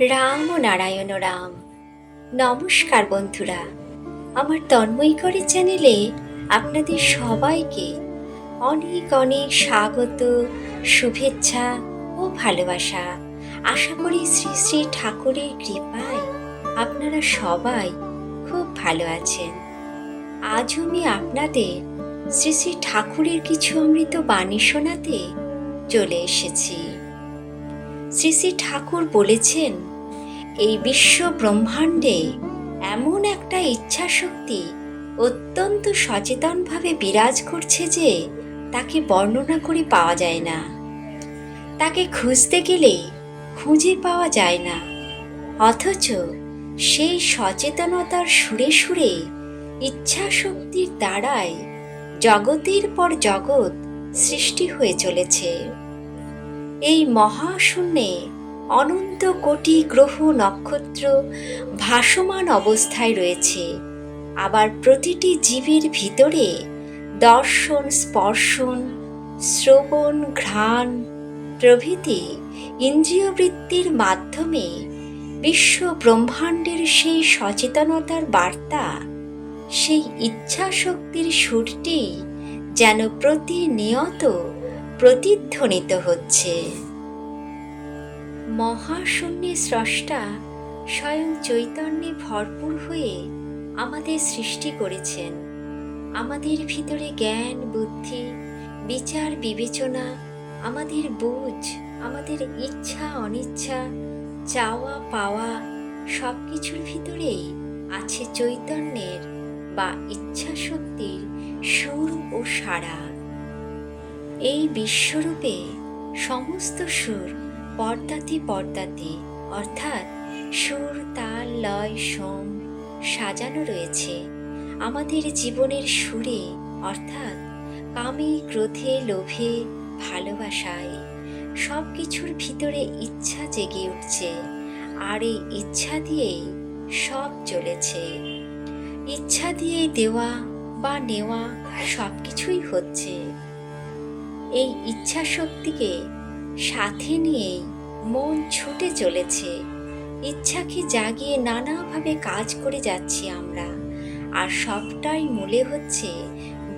রাম ও নারায়ণ রাম। নমস্কার বন্ধুরা। আমার তন্ময় করে চ্যানেলে আপনাদের সবাইকে অনেক অনেক স্বাগত, শুভেচ্ছা ও ভালোবাসা। আশা করি শ্রী শ্রী ঠাকুরের কৃপায় আপনারা সবাই খুব ভালো আছেন। আজ আমি আপনাদের শ্রী শ্রী ঠাকুরের কিছু অমৃত বাণী শোনাতে চলে এসেছি। শ্রী শ্রী ঠাকুর বলেছেন, এই বিশ্ব ব্রহ্মাণ্ডে এমন একটা ইচ্ছা শক্তি অত্যন্ত সচেতনভাবে বিরাজ করছে যে তাকে বর্ণনা করে পাওয়া যায় না। তাকে খুঁজতে গেলে খুঁজে পাওয়া যায় না। অথচ সেই সচেতনতার সুরে সুরে ইচ্ছা শক্তির দ্বারাই জগতের পর জগৎ সৃষ্টি হয়ে চলেছে। এই মহাশূন্যে অনন্ত কোটি গ্রহ নক্ষত্র ভাসমান অবস্থায় রয়েছে। আবার প্রতিটি জীবের ভিতরে দর্শন, স্পর্শন, শ্রবণ, ঘ্রাণ প্রভৃতি ইন্দ্রিয়বৃত্তির মাধ্যমে বিশ্ব ব্রহ্মাণ্ডের সেই সচেতনতার বার্তা, সেই ইচ্ছা শক্তির সুরটি যেন প্রতিনিয়ত প্রতিধ্বনিত হচ্ছে। মহাশূন্যে স্রষ্টা স্বয়ং চৈতন্যে ভরপুর হয়ে আমাদের সৃষ্টি করেছেন। আমাদের ভিতরে জ্ঞান, বুদ্ধি, বিচার, বিবেচনা, আমাদের বুঝ, আমাদের ইচ্ছা, অনিচ্ছা, চাওয়া, পাওয়া সব কিছুর ভিতরেই আছে চৈতন্যের বা ইচ্ছা শক্তির সুর ও সাড়া। এই বিশ্বরূপে সমস্ত সুর পর্দাতে পর্দাতে, অর্থাৎ সুর, তাল, লয়, সোম সাজানো রয়েছে। আমাদের জীবনের সুরে, অর্থাৎ কামে, ক্রোধে, লোভে, ভালোবাসায় সব কিছুর ভিতরে ইচ্ছা জেগে উঠছে আর এই ইচ্ছা দিয়েই সব চলেছে। ইচ্ছা দিয়েই দেওয়া বা নেওয়া সব কিছুই হচ্ছে। এই ইচ্ছা শক্তিকে সাথে নিয়েই মন ছুটে চলেছে। ইচ্ছাকে জাগিয়ে নানাভাবে কাজ করে যাচ্ছি আমরা। আর সবটাই মূলে হচ্ছে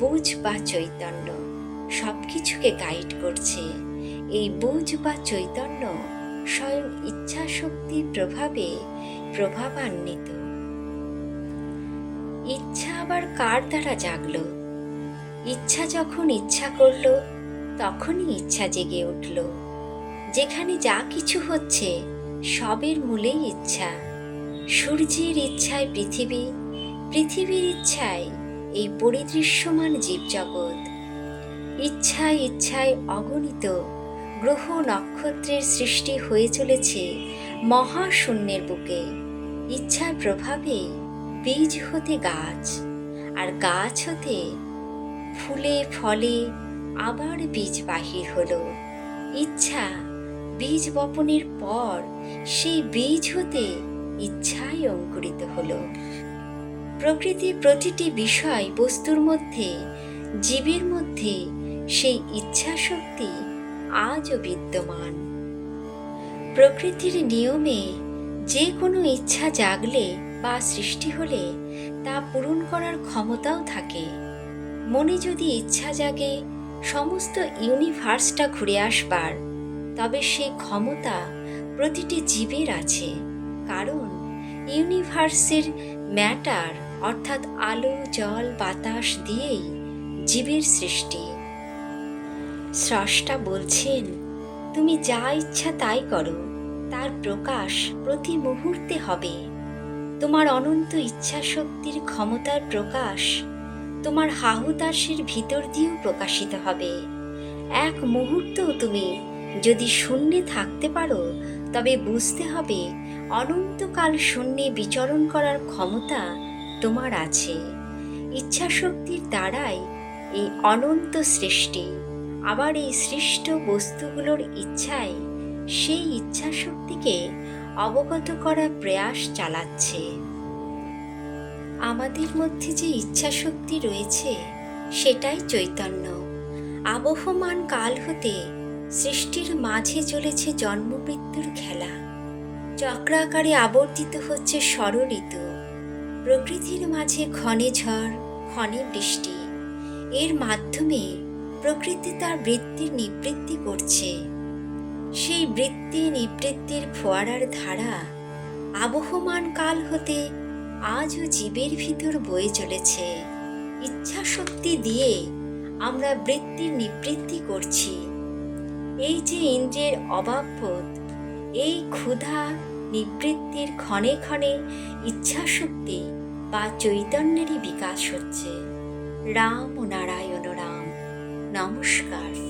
বুঝ বা চৈতন্য সব কিছুকে গাইড করছে। এই বুঝ বা চৈতন্য স্বয়ং ইচ্ছা শক্তির প্রভাবে প্রভাবান্বিত। ইচ্ছা আবার কার দ্বারা জাগলো? ইচ্ছা যখন ইচ্ছা করল তখনই ইচ্ছা জেগে উঠল। যেখানে যা কিছু হচ্ছে, সবের মূলেই ইচ্ছা। সূর্যের ইচ্ছায় পৃথিবী, পৃথিবীর ইচ্ছায় এই পরিদৃশ্যমান জীবজগৎ। ইচ্ছায় ইচ্ছায় অগণিত গ্রহ নক্ষত্রের সৃষ্টি হয়ে চলেছে মহাশূন্যের বুকে। ইচ্ছার প্রভাবে বীজ হতে গাছ, আর গাছ হতে ফুলে, ফলে আবার বীজ বাহির হলো। ইচ্ছা বীজ বপনের পর সেই বীজ হতে ইচ্ছাই অঙ্কুরিত হলো। প্রকৃতির প্রতিটি বিষয় বস্তুর মধ্যে, জীবের মধ্যে সেই ইচ্ছা শক্তি আজও বিদ্যমান। প্রকৃতির নিয়মে যে কোনো ইচ্ছা জাগলে বা সৃষ্টি হলে তা পূরণ করার ক্ষমতাও থাকে। মনে যদি ইচ্ছা জাগে সমস্ত ইউনিভার্সটা ঘুরে আসবার। তবে সেই ক্ষমতা প্রতিটি জীবের আছে, কারণ ইউনিভার্সের ম্যাটার, অর্থাৎ আলো, জল, বাতাস দিয়েই জীবের সৃষ্টি। স্রষ্টা বলছেন, তুমি যা ইচ্ছা তাই করো, তার প্রকাশ প্রতি মুহূর্তে হবে। তোমার অনন্ত ইচ্ছা শক্তির ক্ষমতার প্রকাশ তোমার হাহুতাসের ভিতর দিয়েও প্রকাশিত হবে। এক মুহূর্তও তুমি যদি শূন্যে থাকতে পারো, তবে বুঝতে হবে অনন্তকাল শূন্যে বিচরণ করার ক্ষমতা তোমার আছে। ইচ্ছা শক্তির দ্বারাই এই অনন্ত সৃষ্টি, আবার এই সৃষ্ট বস্তুগুলোর ইচ্ছায় সেই ইচ্ছা শক্তিকে অবগত করার প্রয়াস চালাচ্ছে। আমাদের মধ্যে যে ইচ্ছা শক্তি রয়েছে, সেটাই চৈতন্য। আবহমান কাল হতে সৃষ্টির মাঝে চলেছে জন্ম মৃত্যুর খেলা। চক্রাকারে আবর্তিত হচ্ছে ষড়ঋতু প্রকৃতির মাঝে ক্ষণে ঝড়, ক্ষণে বৃষ্টি। এর মাধ্যমে প্রকৃতি তার বৃত্তির নিবৃত্তি করছে। সেই বৃত্তি নিবৃত্তির ফোয়ারার ধারা আবহমান কাল হতে আজও জীবের ভিতর বয়ে চলেছে। ইচ্ছা শক্তি দিয়ে আমরা বৃত্তির নিবৃত্তি করছি। এই যে ইন্দ্রিয়ের অভাববোধ এই ক্ষুধা নিবৃত্তির ক্ষণে ক্ষণে ইচ্ছা শক্তি বা চৈতন্যেরই বিকাশ হচ্ছে। রাম ও নারায়ণ রাম। নমস্কার।